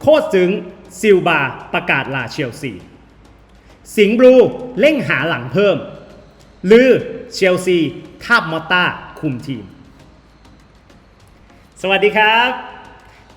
โคตรซึ้งซิลบาประกาศลาเชลซี สิงห์บลูเร่งหาหลังเพิ่ม ลือเชลซีทาบมอต้าคุมทีม สวัสดีครับ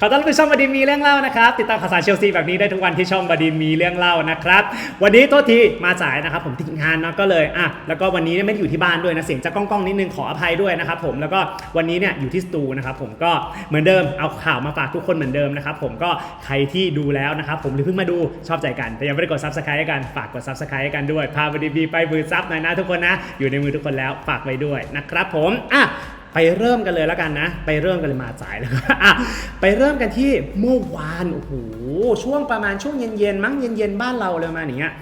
ขอต้อนรับสู่ช่องบดีมีเรื่องเล่านะครับ ติดตามข่าวสารเชลซีแบบนี้ได้ทุกวันที่ช่องบดีมีเรื่องเล่านะครับ วันนี้โทษทีมาสายนะครับ ผมติดงานเนาะก็เลยอะแล้วก็วันนี้เนี่ยไม่ได้อยู่ที่บ้านด้วยนะเสียงจะก้องๆนิดนึงขออภัยด้วยนะครับผมแล้วก็วันนี้เนี่ยอยู่ที่สตูนะครับผมก็เหมือนเดิมเอาข่าวมาฝากทุกคนเหมือนเดิมนะครับผมก็ใครที่ดูแล้วนะครับผมหรือเพิ่งมาดูชอบใจกันแต่ยังไม่ได้กดซับสไครต์ให้กันฝากกดซับสไครต์ให้กันด้วยพาบดีบีไปมือซับหน่อยนะทุกคนนะอยู่ในมือทุกคนแล้วฝากไว้ด้วยนะครับผมอะ ไปเริ่มกันเลยแล้วกันนะ ไปเริ่มกันเลยมาสายแล้วก็ไปเริ่มกันที่เมื่อวานโอ้โหช่วงประมาณช่วงเย็นๆมั้งเย็นๆบ้านเราเลยมาอย่างเงี้ย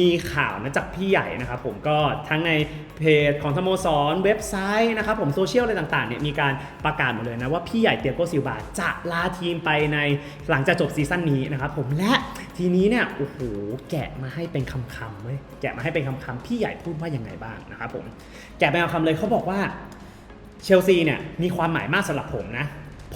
มีข่าวนะจากพี่ใหญ่นะครับผมก็ทั้งในเพจของสโมสรเว็บไซต์นะครับผมโซเชียลอะไรต่างๆเนี่ยมีการประกาศหมดเลยนะว่าพี่ใหญ่เตียโกซิลบาจะลาทีมไปในหลังจากจบซีซั่นนี้นะครับผมและทีนี้เนี่ยโอ้โหแกะมาให้เป็นคำๆเว้ยแกะมาให้เป็นคำๆพี่ใหญ่พูดว่ายังไงบ้างนะครับผมแกะเป็นคำเลยเขาบอกว่า เชลซีเนี่ยมีความหมายมากสำหรับผมนะ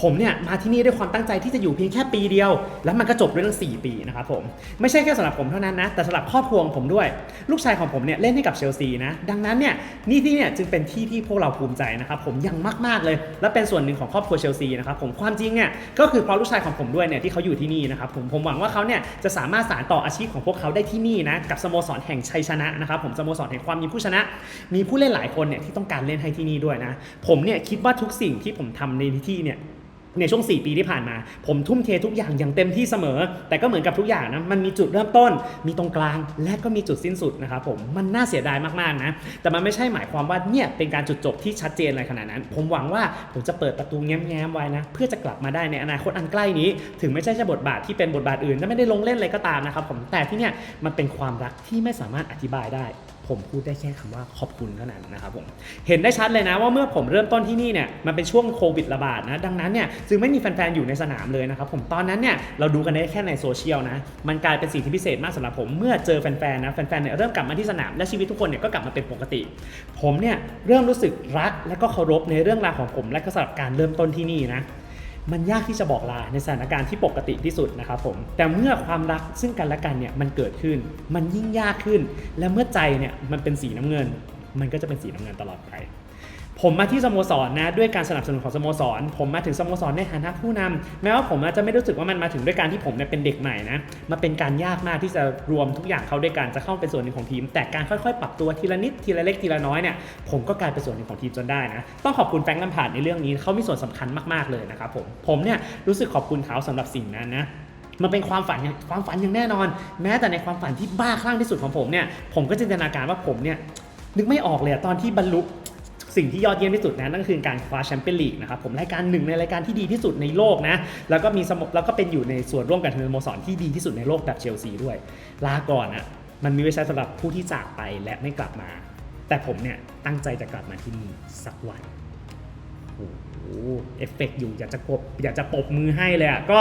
ผมเนี่ยมาที่นี่ด้วยความตั้งใจที่จะอยู่เพียงแค่ปีเดียว แล้วมันก็จบด้วยตั้ง4ปีนะครับผมไม่ใช่แค่สำหรับผมเท่านั้นนะแต่สำหรับครอบครัวของผมด้วย ลูกชายของผมเนี่ยเล่นให้กับเชลซีนะดังนั้นเนี่ยนี่ที่เนี่ยจึงเป็นที่ที่พวกเราภูมิใจนะครับผมยังมากๆเลย และเป็นส่วนหนึ่งของครอบครัวเชลซีนะครับผมความจริงเนี่ยก็คือเพราะลูกชายของผมด้วยเนี่ยที่เขาอยู่ที่นี่นะครับผมผมหวังว่าเขาเนี่ยจะสามารถสานต่ออาชีพของพวกเขาได้ที่นี่นะกับสโมสรแห่งชัยชนะนะครับผมสโมสรแห่งความมีผู้ชนะ มีผู้เล่นหลายคนเนี่ยที่ต้องการเล่นให้ที่นี่ด้วยนะผมเนี่ยคิดว่าทุกสิ่งที่ผมทำในที่เนี่ย ในช่วง 4 ปีที่ผ่านมา ผมทุ่มเททุกอย่างอย่างเต็มที่เสมอ แต่ก็เหมือนกับทุกอย่างนะมันมีจุดเริ่มต้น มีตรงกลางและก็มีจุดสิ้นสุดนะครับผมมันน่าเสียดายมากๆนะแต่มันไม่ใช่หมายความว่าเนี่ยเป็นการจุดจบที่ชัดเจนอะไรขนาดนั้น ผมหวังว่าผมจะเปิดประตูแง้มๆไว้นะเพื่อจะกลับมาได้ในอนาคตอันใกล้นี้ ถึงไม่ใช่แค่บทบาทที่เป็นบทบาทอื่นและไม่ได้ลงเล่นอะไรก็ตามนะครับผมแต่ที่เนี่ยมันเป็นความรักที่ไม่สามารถอธิบายได้ ผมพูดได้แค่คำว่าขอบคุณเท่านั้นนะครับผมเห็นได้ชัดเลยนะว่าเมื่อผมเริ่มต้นที่นี่เนี่ยมันเป็นช่วงโควิดระบาดนะดังนั้นเนี่ยจึงไม่มีแฟนๆอยู่ในสนามเลยนะครับผมตอนนั้นเนี่ยเราดูกันได้แค่ในโซเชียลนะมันกลายเป็นสิ่งที่พิเศษมากสำหรับผมเมื่อเจอแฟนๆนะแฟนๆเนี่ยเริ่มกลับมาที่สนามและชีวิตทุกคนเนี่ยก็กลับมาเป็นปกติ ผมเนี่ยเริ่มรู้สึกรักและก็เคารพในเรื่องราวของผมและก็สำหรับการเริ่มต้นที่นี่นะ มันยากที่จะบอกลาในสถานการณ์ที่ปกติที่สุดนะครับผมแต่เมื่อความรักซึ่งกันและกันเนี่ยมันเกิดขึ้น มันยิ่งยากขึ้น และเมื่อใจเนี่ยมันเป็นสีน้ำเงิน มันก็จะเป็นสีน้ำเงินตลอดไป ผมมาที่สโมสรนะด้วยการสนับสนุนของสโมสร ผมมาถึงสโมสรในฐานะผู้นำแม้ว่าผมอาจจะไม่รู้สึกว่ามันมาถึงด้วยการที่ผมเนี่ยเป็นเด็กใหม่นะมันเป็นการยากมากที่จะรวมทุกอย่างเข้าด้วยกันจะเข้าเป็นส่วนหนึ่งของทีม แต่การค่อยๆ ปรับตัวทีละนิดทีละเล็กทีละน้อยเนี่ยผมก็กลายเป็นส่วนหนึ่งของทีมจนได้นะต้องขอบคุณแฟรงค์ลัมพาร์ดในเรื่องนี้เขามีส่วนสำคัญมากๆเลยนะครับผมผมเนี่ยรู้สึกขอบคุณเขาสำหรับสิ่งนั้นนะมันเป็นความฝันความฝันอย่างแน่นอน แม้แต่ในความฝันที่บ้าคลั่งที่สุดของผมเนี่ยผมก็จินตนาการว่าผมเนี่ยนึกไม่ออกเลยตอนที่บรรลุ สิ่งที่ยอดเยี่ยมที่สุดนะนั่นคือการคว้าแชมเปี้ยนลีกนะครับผมรายการหนึ่งในรายการที่ดีที่สุดในโลกนะแล้วก็มีสโมแล้วก็เป็นอยู่ในส่วนร่วมกับสโมสรที่ดีที่สุดในโลกแบบเชลซีด้วย ลาก่อนอะมันมีไว้ใช้สำหรับผู้ที่จากไปและไม่กลับมา แต่ผมเนี่ยตั้งใจจะกลับมาที่นี่สักวัน โอ้โหเอฟเฟกต์อยู่อยากจะกบอยากจะปบมือให้เลยอะก็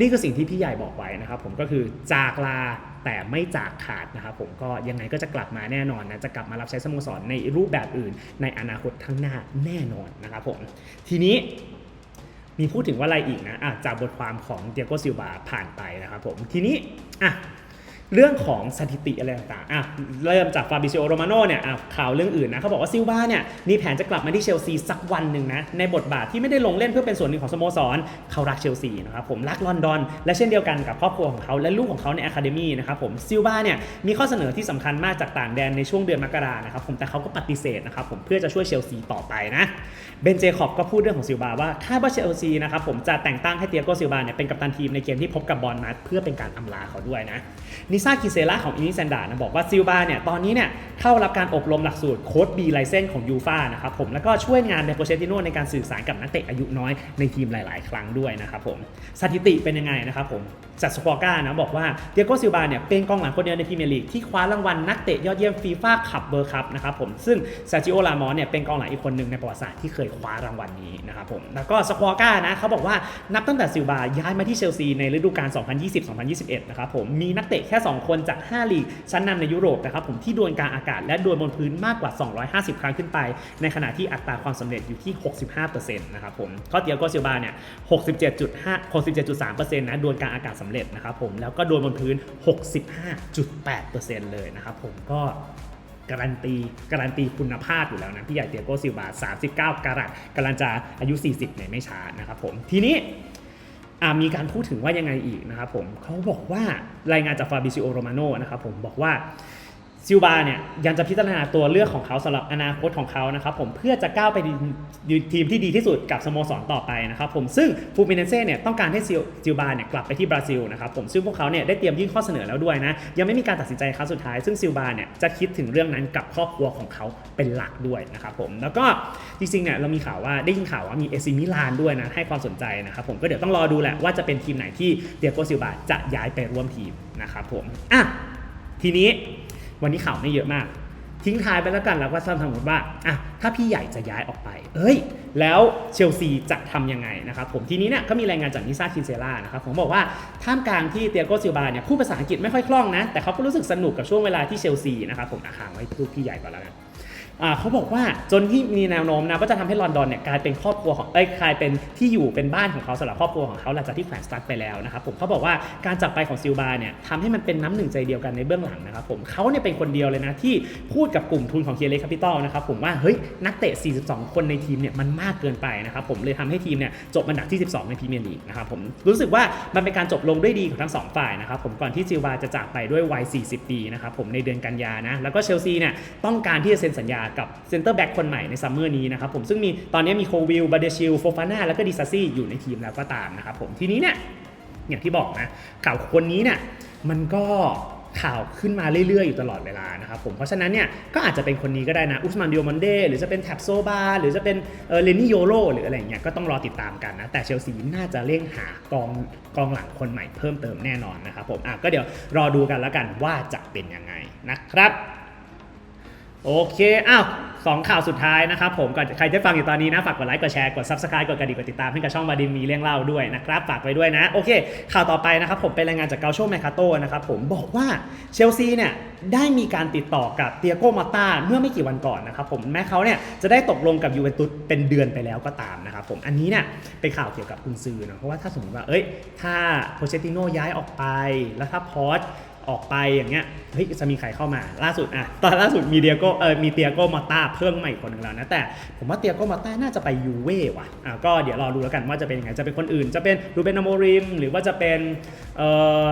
นี่คือสิ่งที่พี่ใหญ่บอกไว้นะครับ ผมก็คือจากลาแต่ไม่จากขาดนะครับผมก็ยังไงก็จะกลับมาแน่นอนนะจะกลับมารับใช้สโมสรในรูปแบบอื่น ในอนาคตข้างหน้าแน่นอนนะครับผมทีนี้มีพูดถึงว่าอะไรอีกนะะจากบทความของเดียโกซิลบาผ่านไปนะครับผมทีนี้อะ เรื่องของสถิติอะไรต่างๆอะเริ่มจากฟาบิ i ิโอโรมาโน่เนี่ยอะข่าวเรื่องอื่นนะเขาบอกว่าซิลบาเนี่ยมีแผนจะกลับมาที่เชลซีสักวันหนึ่งนะในบทบาทที่ไม่ได้ลงเล่นเพื่อเป็นส่วนหนึ่งของสโมสรเขารักเชลซีนะครับผมรักลอนดอน และเช่นเดียวกันกับครอบครัวของเขาและลูกของเขาในอะคาเดมี่นะครับผมซิลบาเนี่ยมีข้อเสนอที่สำคัญมากจากต่างแดนในช่วงเดือนมกรานะครับผมแต่เขาก็ปฏิเสธนะครับผมเพื่อจะช่วยเชลซีต่อไปนะเบนเจคอบก็พูดเรื่องของซิลบาว่าคาดว่าเชลซีนะครับผมจะแต่งตั้งให้เตียโกซิลบาเนี่ยเป็นกัปตันทีมในเกมที่พบกับบอลมาเพื่อเป็นการอำลาเขาด้วยนะนิซาคิเซล่าของอินิแซนดานะบอกว่าซิลบาเนี่ยตอนนี้เนี่ยเข้ารับการอบรมหลักสูตรโค้ดบีไลเซนของยูฟานะครับผมแล้วก็ช่วยงานในโปรเชติโนในการสื่อสารกับนักเตะอายุน้อยในทีมหลาย ๆ ครั้งด้วยนะครับผมสถิติเป็นยังไงนะครับผมจากสปอร์ก้านะบอกว่าเตียโกซิลบาเนี่ยเป็นกองหลังคนเดียวในพรีเมียร์ลีกที่คว้ารางวัลนักเตะยอดเยี่ยมฟีฟ่าคัพเบอร์คัพนะครับผมซึ่งซาจิโอลามอเนี่ยเป็นกองหลังอีกคนหนึ่งในประวัติศาสตร์ที่เคยคว้ารางวัลนี้นะครับผมแล้วก็สควอก้านะเขาบอกว่านับตั้งแต่ซิลบาย้ายมาที่เชลซีในฤดูกาล 2020-2021 นะครับผมมีนักเตะแค่2 คนจาก 5 ลีก ชั้นนำในยุโรปนะครับผมที่ดวลกลางอากาศและดวลบนพื้นมากกว่า 250 ครั้งขึ้นไป ในขณะที่อัตราความสำเร็จอยู่ที่ 65%นะครับผมข้อเตียโกซิลบาเนี่ย67.5 67.3%นะดวลกลางอากาศสำำเร็จนะครับผมแล้วก็โดนบนพื้น 65.8%เลยนะครับผมก็การันตีการันตีคุณภาพอยู่แล้วนะพี่ใหญ่เตียโกซิลบา39 กรัตกำลังจะอายุ 40 ในไม่ช้านะครับผมทีนี้ มีการพูดถึงว่ายังไงอีกนะครับผมเขาบอกว่ารายงานจากฟาบิซิโอโรมาโนนะครับผมบอกว่า ซิลบาเนี่ยยังจะพิจารณาตัวเลือกของเขาสำหรับอนาคตของเขานะครับผมเพื่อจะก้าวไปดีทีมที่ดีที่สุดกับสโมสรต่อไปนะครับผมซึ่งฟูมิเนเซ่เนี่ยต้องการให้ซิลบาเนี่ยกลับไปที่บราซิลนะครับผมซึ่งพวกเขาเนี่ยได้เตรียมยื่นข้อเสนอแล้วด้วยนะยังไม่มีการตัดสินใจครั้งสุดท้ายซึ่งซิลบาเนี่ยจะคิดถึงเรื่องนั้นกับครอบครัวของเขาเป็นหลักด้วยนะครับผมแล้วก็จริงๆเนี่ยเรามีข่าวว่าได้ยินข่าวว่ามีเอซิมิลานด้วยนะให้ความสนใจนะครับผมก็เดี๋ยวต้องรอดูแหละว่าจะเป็นทีมไหนที่เตียโกซิลบาจะย้ายไปร่วมทีมนะครับผมอะทีนี้ วันนี้ข่าวไม่เยอะมาก ทิ้งท้ายไปแล้วกันแล้วก็สมมติว่าอะถ้าพี่ใหญ่จะย้ายออกไป เอ้ย แล้วเชลซีจะทำยังไงนะครับผมทีนี้เนี่ยก็มีรายงานจากนิซาคินเซล่านะครับผมบอกว่าท่ามกลางที่เตียโกซิลบาเนี่ยพูดภาษาอังกฤษไม่ค่อยคล่องนะแต่เขาก็รู้สึกสนุกกับช่วงเวลาที่เชลซีนะครับผมอาคางไว้รูปพี่ใหญ่ก่อนแล้วกัน เขาบอกว่าจนที่มีแนวโน้มนะว่าจะทำให้ลอนดอนเนี่ยกลายเป็นครอบครัวของเอ้ยกลายเป็นที่อยู่เป็นบ้านของเขาสำหรับครอบครัวของเขาหลังจากที่แขวนสตั๊ดไปแล้วนะครับผมเขาบอกว่าการจับไปของซิลบาเนี่ยทำให้มันเป็นน้ำหนึ่งใจเดียวกันในเบื้องหลังนะครับผมเขาเนี่ยเป็นคนเดียวเลยนะที่พูดกับกลุ่มทุนของเคียร์เลคาปิตอลนะครับผมว่าเฮ้ยนักเตะ 42 คนในทีมเนี่ยมันมากเกินไปนะครับผมเลยทำให้ทีมเนี่ยจบอันดับที่ 12 ในพรีเมียร์ลีกนะครับผมรู้สึกว่ามันเป็นการจบลงด้วยดีของทั้งสองฝ่ายนะครับผมก่อนที่ซิลบาจะจากไปด้วยวัย 40 ปีนะครับผมในเดือนกันยานะแล้วก็เชลซีเนี่ยต้องการที่จะเซ็นสัญญากับเซนเตอร์แบ็กคนใหม่ในซัมเมอร์นี้นะครับผมซึ่งมีตอนนี้มีโควิลบาเดชิลโฟฟาน่าแล้วก็ดิซาซี่อยู่ในทีมแล้วก็ตามนะครับผมทีนี้เนี่ยอย่างที่บอกนะข่าวคนนี้เนี่ยมันก็ข่าวขึ้นมาเรื่อยๆ อยู่ตลอดเวลานะครับผมเพราะฉะนั้นเนี่ยก็อาจจะเป็นคนนี้ก็ได้นะ อุสมานดิโอมันเดหรือจะเป็นแท็บโซบาหรือจะเป็นเลนี่โยโรหรืออะไรเงี้ยก็ต้องรอติดตามกันนะ แต่เชลซีน่าจะเร่งหากองกองหลังคนใหม่เพิ่มเติมแน่นอนนะครับผมอะก็เดี๋ยวรอดูกันแล้วกันว่าจะเป็นยังไงนะครับ โอเค อ้าวสองข่าวสุดท้ายนะครับผมก่อนใครจะฟังอยู่ตอนนี้นะ ฝากกดไลค์ กดแชร์ กด subscribe กดกระดิ่ง กดติดตามให้กับช่องบาดินมีเรื่องเล่าด้วยนะครับ ฝากไว้ด้วยนะ โอเค ข่าวต่อไปนะครับผมเป็นรายงานจากเกาโชแมคคาโตนะครับผมบอกว่าเชลซีเนี่ยได้มีการติดต่อกับเตียโกมาตาเมื่อไม่กี่วันก่อนนะครับผมแม้เขาเนี่ยจะได้ตกลงกับยูเวนตุสเป็นเดือนไปแล้วก็ตามนะครับผมอันนี้เนี่ยเป็นข่าวเกี่ยวกับกุนซือนะเพราะว่าถ้าสมมติว่าเอ้ยถ้าโพเชติโนย้ายออกไปแล้วถ้าพอส ออกไปอย่างเงี้ยเฮ้ยจะมีใครเข้ามาล่าสุดอะตอนล่าสุดมีเดียโกเออมีเตียโกมาตาเพิ่มใหม่คนหนึ่งแล้วนะแต่ผมว่าเตียโกมาตาน่าจะไปยูเว่ว่ะอะก็เดี๋ยวรอดูแล้วกันว่าจะเป็นยังไงจะเป็นคนอื่น จะเป็นรูเบนอโมริมหรือว่าจะเป็นเอ่อ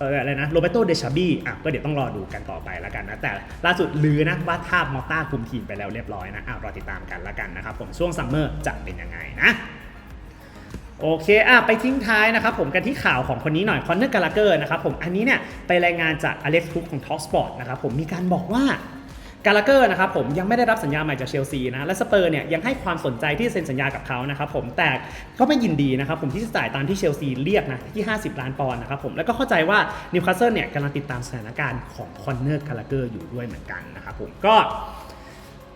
อะไรนะโรเบโตเดชาบี้อะก็เดี๋ยวต้องรอดูกันต่อไปแล้วกันนะแต่ล่าสุดลือนะว่าทาบมอต้าคุมทีมไปแล้วเรียบร้อยนะอะรอติดตามกันแล้วกันนะครับผมช่วงซัมเมอร์จะเป็นยังไงนะ โอเคอะไปทิ้งท้ายนะครับผมกันที่ข่าวของคนนี้หน่อยคอนเนอร์กาลาเกอร์นะครับผมอันนี้เนี่ยไปรายงานจากอเล็กซ์คุกของ Talk Sport นะครับผมมีการบอกว่ากาลาเกอร์นะครับผมยังไม่ได้รับสัญญาใหม่จากเชลซีนะและสเปอร์เนี่ยยังให้ความสนใจที่เซ็นสัญญากับเขานะครับผมแต่ก็ไม่ยินดีนะครับผมที่จะจ่ายตามที่เชลซีเรียกนะที่ 50 ล้านปอนด์นะครับผมแล้วก็เข้าใจว่านิวคาสเซิลเนี่ยกำลังติดตามสถานการณ์ของคอนเนอร์กาลาเกอร์อยู่ด้วยเหมือนกันนะครับผมก็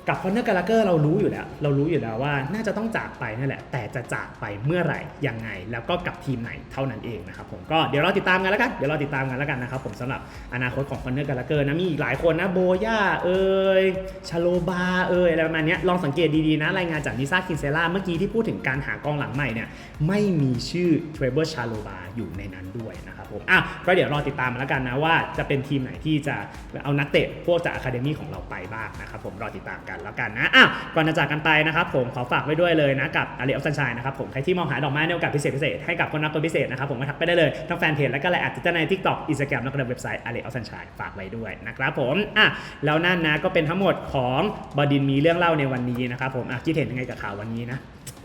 กับคอนเนอร์กาลาเกอร์เรารู้อยู่แล้ว เรารู้อยู่แล้วว่าน่าจะต้องจากไปนั่นแหละ แต่จะจากไปเมื่อไหร่ยังไง แล้วก็กับทีมไหนเท่านั้นเองนะครับผมก็เดี๋ยวเราติดตามกันแล้วกันเดี๋ยวเราติดตามกันแล้วกันนะครับผมสำหรับอนาคตของคอนเนอร์กาลาเกอร์นะมีอีกหลายคนนะโบย่าเอ่ยชาโลบาเอ่ยอะไรประมาณนี้ลองสังเกตดีๆนะรายงานจากนิซ่าคินเซล่าเมื่อกี้ที่พูดถึงการหากองหลังใหม่เนี่ยไม่มีชื่อเทรเบอร์ชาโลบาอยู่ในนั้นด้วยนะครับผมอะก็เดี๋ยวรอติดตามมาแล้วกันนะว่าจะเป็นทีมไหนที่จะเอานักเตะพวกจากอะคาเดมี่ของเราไปบ้างนะครับผมรอติดตามกันแล้วกันนะอะก่อนจะจากกันไปนะครับผมขอฝากไว้ด้วยเลยนะกับอารีออฟซันชัยนะครับผมใครที่มองหาดอกไม้ในโอกาสพิเศษพิเศษให้กับคนรักคนพิเศษนะครับผมก็ทักไปได้เลยทั้งแฟนเพจและก็ไลน์แอดติดในทิกตอกอินสตาแกรมแล้วก็ในเว็บไซต์อารีออฟซันชัยฝากไว้ด้วยนะครับผมอะแล้วนั่นนะก็เป็นทั้งหมดของบดินมีเรื่องเล่าในวันนี้นะครับผมอะคิดเห็นยังไงกับข่าววันนี้นะ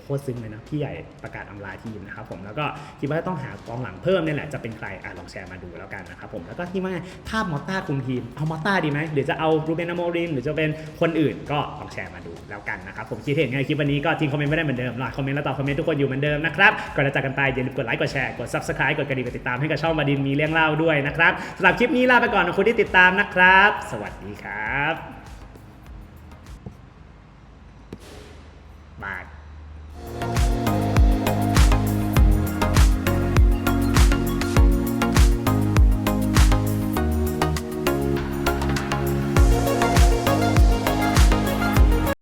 โคตรซึ้งเลยนะพี่ใหญ่ประกาศอำลาทีมนะครับผมแล้วก็คิดว่าต้องหากองหลังเพิ่มเนี่ยแหละจะเป็นใครอะลองแชร์มาดูแล้วกันนะครับผมแล้วก็คิดว่าถ้ามอต้าคุมทีมเอามอต้าดีไหมหรือจะเอารูเบนอโมรินหรือจะเป็นคนอื่นก็ลองแชร์มาดูแล้วกันนะครับผมคิดเห็นไงคลิปวันนี้ก็ทิ้งคอมเมนต์ไม่ได้เหมือนเดิมรอคอมเมนต์แล้วตอบคอมเมนต์ทุกคนอยู่เหมือนเดิมนะครับก่อนจะจากกันไปอย่าลืมกดไลค์กดแชร์กด subscribe กดกระดิ่งกดติดตามให้กับช่องมาดินมีเรื่องเล่าด้วยนะครับสำหรับคลิปนี้ลาไปก่อนขอบคุณที่ติดตามนะครับ สวัสดีครับบาย